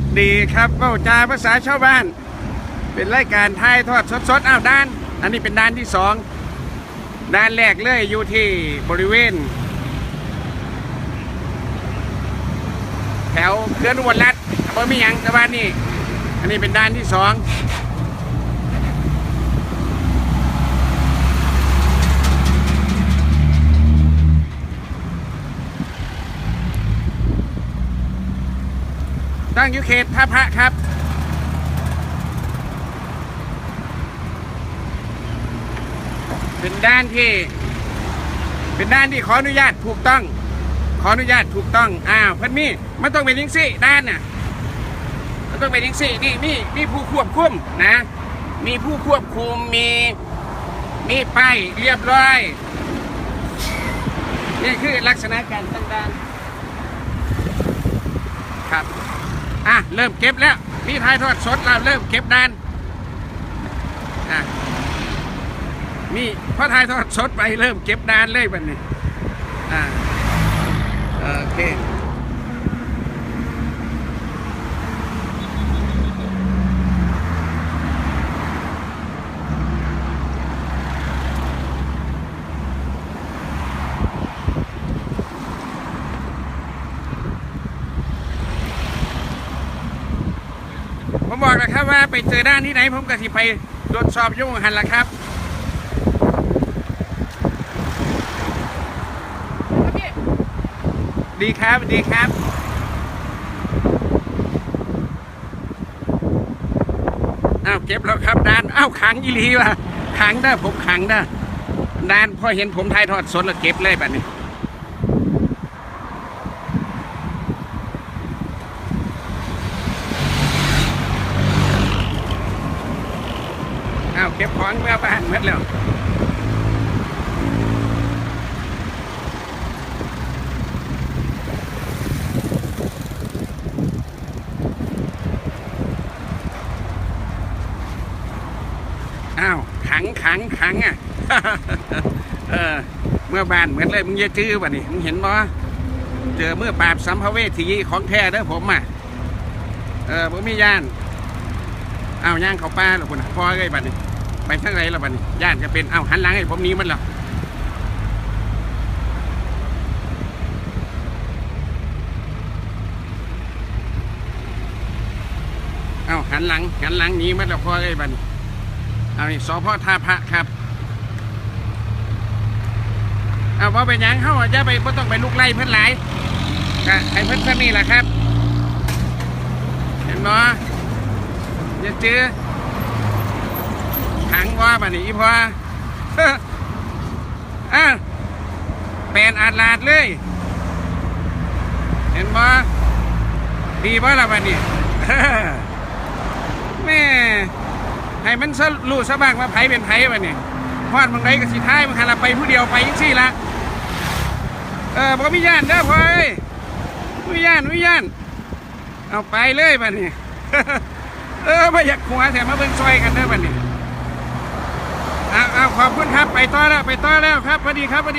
สดีครับเบ้าจาภาษาชาวบ้าน เป็นรายการไทยทอดสดๆอ้าวด้าน อันนี้เป็นด้านที่สองด้านแรกเลยอยู่ที่บริเวณ แถวเขื่อนอุบลรัฐอำเภอมีหยังแต่ว่านี่อันนี้เป็นด้านที่สอง ตั้งอยู่เขตท่าพระครับเป็นด้านที่ เป็นด้านที่ขออนุญาตถูกต้อง ขออนุญาตถูกต้องอ้าวเพันมี่มันต้องเป็นยังสิด้านน่ะมันต้องเป็นยังสินี่มีมีผู้ควบคุมนะ มีผู้ควบคุมมีมีป้ายเรียบร้อยนี่คือลักษณะการตั้งด่านครับ อะ เริ่มเก็บแล้ว มีทายทอดสดเราเริ่มเก็บด้านอะมีพอทายทอดสดไปเริ่มเก็บด้านเลยแบบนี้อ่าโอเค บอกแล้วครับว่าไปเจอด้านที่ไหนผมก็สิไปตรวจสอบยุ่งหันละครับดีครับดีครับอ้าวเก็บแล้วครับด้านอ้าวขังอีลีว่ะขังเด้ผมขังเด้ด้านพอเห็นผมถ่ายทอดสดแล้วเก็บเลยแบบนี้ อ้าว เก็บของเมื่อบ้านหมดแล้วอ้าวขังขังขังอะเออเมื่อบานเหมือนเลยมึงจะจื้อป่ะนี่มึงเห็นบ่เจอเมื่อปราบสัมภเวสีของแท้เด้อผมอะเออผมมีย่านอ้าวย่างเขาป้าหรอคุณพ่อไงบัดนี้ ไปทางไหนล่ะบัดนี้ย่านจะเป็นเอ้าหันหลังให้ผมนี้มันเหรออ้าหันหลังหันหลังนี้มันล้วพ่อไงบัดนี้เอานี่สพท่าพระครับเอาว่าไปยังเข้าจะไปบ่ต้องไปลุกไล่เพื่อนหลายก็ไอ้เพื่อนเพื่อนนี่แหละครับ เห็นบ่อย่าเจอ ขังว่าบัดนี้อีพออ้าวเป็นอาดลาดเลย เห็นบ่ดีบ่ล่ะบัดนี้แม่ให้มันสรู้ซะบ้างว่าไผเป็นไผวะเนี่ยพอดมึงไดก็สิท้ายมึงหันละไปผู้เดียวไปยังสี่ละเออบ่มีย่านเด้อพ่อยมีย่านมีย่านเอาไปเลยบัดนี้เออบ่อยากหัวแต่มาเบิ่งซอยกันเด้อบัดนี้ อาเอาขอบคุณครับไปต่อแล้วไปต่อแล้วครับสวัสดีครับสวัสดี